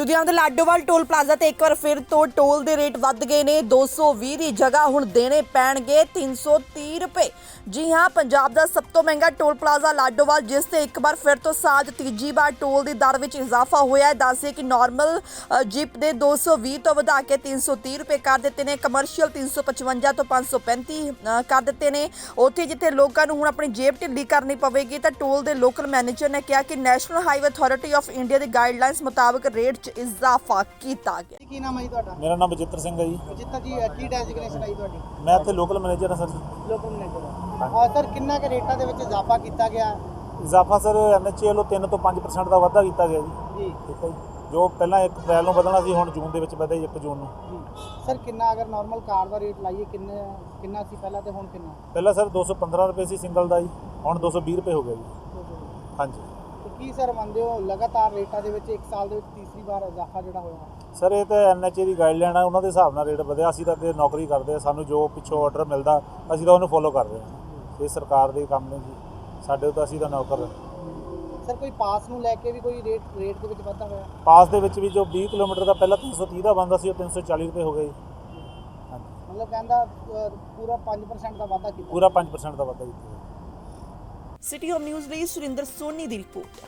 ਲੁਧਿਆਣਾ ਦੇ Ladowal toll plaza ਤੇ ਇੱਕ ਵਾਰ ਫਿਰ ਤੋਂ ਟੋਲ ਦੇ ਰੇਟ ਵੱਧ ਗਏ ਨੇ। 220 ਦੀ ਜਗ੍ਹਾ ਹੁਣ ਦੇਣੇ ਪੈਣਗੇ 330 ਰੁਪਏ। ਜੀ ਹਾਂ ਪੰਜਾਬ ਦਾ ਸਭ ਤੋਂ ਮਹਿੰਗਾ ਟੋਲ ਪਲਾਜ਼ਾ ਲਾਡੋਵਾਲ ਜਿਸ ਤੇ ਇੱਕ ਵਾਰ ਫਿਰ ਤੋਂ ਸਾਜ ਤੀਜੀ ਵਾਰ ਟੋਲ ਦੀ ਦਰ ਵਿੱਚ ਇਜ਼ਾਫਾ ਹੋਇਆ ਹੈ। ਦੱਸੇ ਕਿ ਨਾਰਮਲ ਜੀਪ ਦੇ 220 ਤੋਂ ਵਧਾ ਕੇ 330 ਰੁਪਏ ਕਰ ਦਿੱਤੇ ਨੇ। ਕਮਰਸ਼ੀਅਲ 355 ਤੋਂ 535 ਅ, ਕਰ ਦਿੱਤੇ ਨੇ। ਉੱਥੇ ਜਿੱਥੇ ਲੋਕਾਂ ਨੂੰ ਹੁਣ ਆਪਣੀ ਜੇਬ ਢਿੱਲੀ ਕਰਨੀ ਪਵੇਗੀ ਤਾਂ ਟੋਲ ਦੇ ਲੋਕਲ ਮੈਨੇਜਰ ਨੇ ਕਿਹਾ ਕਿ national highway authority of India the guidelines ਮੁਤਾਬਕ ਰੇਟ ਇਜ਼ਾਫਾ ਕੀਤਾ ਗਿਆ। ਜੀ, ਕੀ ਨਾਮ ਹੈ ਜੀ ਤੁਹਾਡਾ? ਮੇਰਾ ਨਾਮ ਬਜਿੱਤਰ ਸਿੰਘ ਹੈ ਜੀ। ਜਿੱਤਾ ਜੀ ਕੀ ਡੈਜ਼ਿਗਨੇਸ਼ਨ ਆਈ ਤੁਹਾਡੀ? ਮੈਂ ਇੱਥੇ ਲੋਕਲ ਮੈਨੇਜਰ ਹਾਂ ਸਰ ਜੀ। ਲੋਕਲ ਮੈਨੇਜਰ ਆ ਸਰ ਕਿੰਨਾ ਕੁ ਰੇਟਾਂ ਦੇ ਵਿੱਚ ਇਜ਼ਾਫਾ ਕੀਤਾ ਗਿਆ? ਇਜ਼ਾਫਾ ਸਰ ਐਨਐਚਏ ਵੱਲੋਂ 3 ਤੋਂ 5% ਦਾ ਵਾਧਾ ਕੀਤਾ ਗਿਆ ਜੀ। ਜੀ। ਠੀਕ ਹੈ ਜੀ। ਜੋ ਪਹਿਲਾਂ 1 ਅਪ੍ਰੈਲ ਨੂੰ ਵਧਣਾ ਸੀ ਹੁਣ ਜੂਨ ਦੇ ਵਿੱਚ ਵਧਿਆ ਜੀ 1 ਜੂਨ ਨੂੰ। ਜੀ। ਸਰ ਕਿੰਨਾ ਅਗਰ ਨਾਰਮਲ ਕਾਰ ਦਾ ਰੇਟ ਲਾਈਏ ਕਿੰਨੇ ਕਿੰਨਾ ਸੀ ਪਹਿਲਾਂ ਤੇ ਹੁਣ ਕਿੰਨਾ? ਪਹਿਲਾਂ ਸਰ 215 ਰੁਪਏ ਸੀ ਸਿੰਗਲ ਦਾ ਜੀ ਹੁਣ 220 ਰੁਪਏ ਹੋ ਗਿਆ ਜੀ। ਹਾਂਜੀ। ਕੀ ਸਰ ਮੰਨਦੇ ਹੋ? ਲਗਾਤਾਰ ਰੇਟਾਂ ਦੇ ਵਿੱਚ ਇੱਕ ਸਾਲ ਦੇ ਵਿੱਚ ਤੀਸਰੀ ਵਾਰ ਇਜ਼ਾਫਾ ਜਿਹੜਾ ਹੋਇਆ ਸਰ ਇਹ ਤਾਂ ਐਨਐਚਏ ਦੀ ਗਾਈਡਲਾਈਨ ਆ ਉਹਨਾਂ ਦੇ ਹਿਸਾਬ ਨਾਲ ਰੇਟ ਵਧਿਆ। ਅਸੀਂ ਤਾਂ ਅੱਗੇ ਨੌਕਰੀ ਕਰਦੇ ਆ ਸਾਨੂੰ ਜੋ ਪਿੱਛੋਂ ਆਰਡਰ ਮਿਲਦਾ ਅਸੀਂ ਤਾਂ ਉਹਨੂੰ ਫੋਲੋ ਕਰ ਰਹੇ ਹਾਂ ਇਹ ਸਰਕਾਰ ਦੇ ਕੰਮ ਨੇ ਜੀ। ਸਾਡੇ ਤਾਂ ਅਸੀਂ ਤਾਂ ਨੌਕਰ ਸਰ ਕੋਈ ਪਾਸ ਨੂੰ ਲੈ ਕੇ ਵੀ ਕੋਈ ਰੇਟ ਰੇਟ ਦੇ ਵਿੱਚ ਵਾਧਾ ਹੋਇਆ? ਪਾਸ ਦੇ ਵਿੱਚ ਵੀ ਜੋ 20 ਕਿਲੋਮੀਟਰ ਦਾ ਪਹਿਲਾਂ 330 ਦਾ ਬੰਦਾ ਸੀ ਉਹ 340 ਰੁਪਏ ਹੋ ਗਿਆ ਜੀ। ਮਤਲਬ ਕਹਿੰਦਾ ਪੂਰਾ 5% ਦਾ ਵਾਧਾ ਕੀਤਾ। ਪੂਰਾ 5% ਦਾ ਵਾਧਾ ਕੀਤਾ। ਸਿਟੀ ਹੋਮ ਨਿਊਜ਼ ਲਈ ਸੁਰਿੰਦਰ ਸੋਨੀ ਦੀ ਰਿਪੋਰਟ।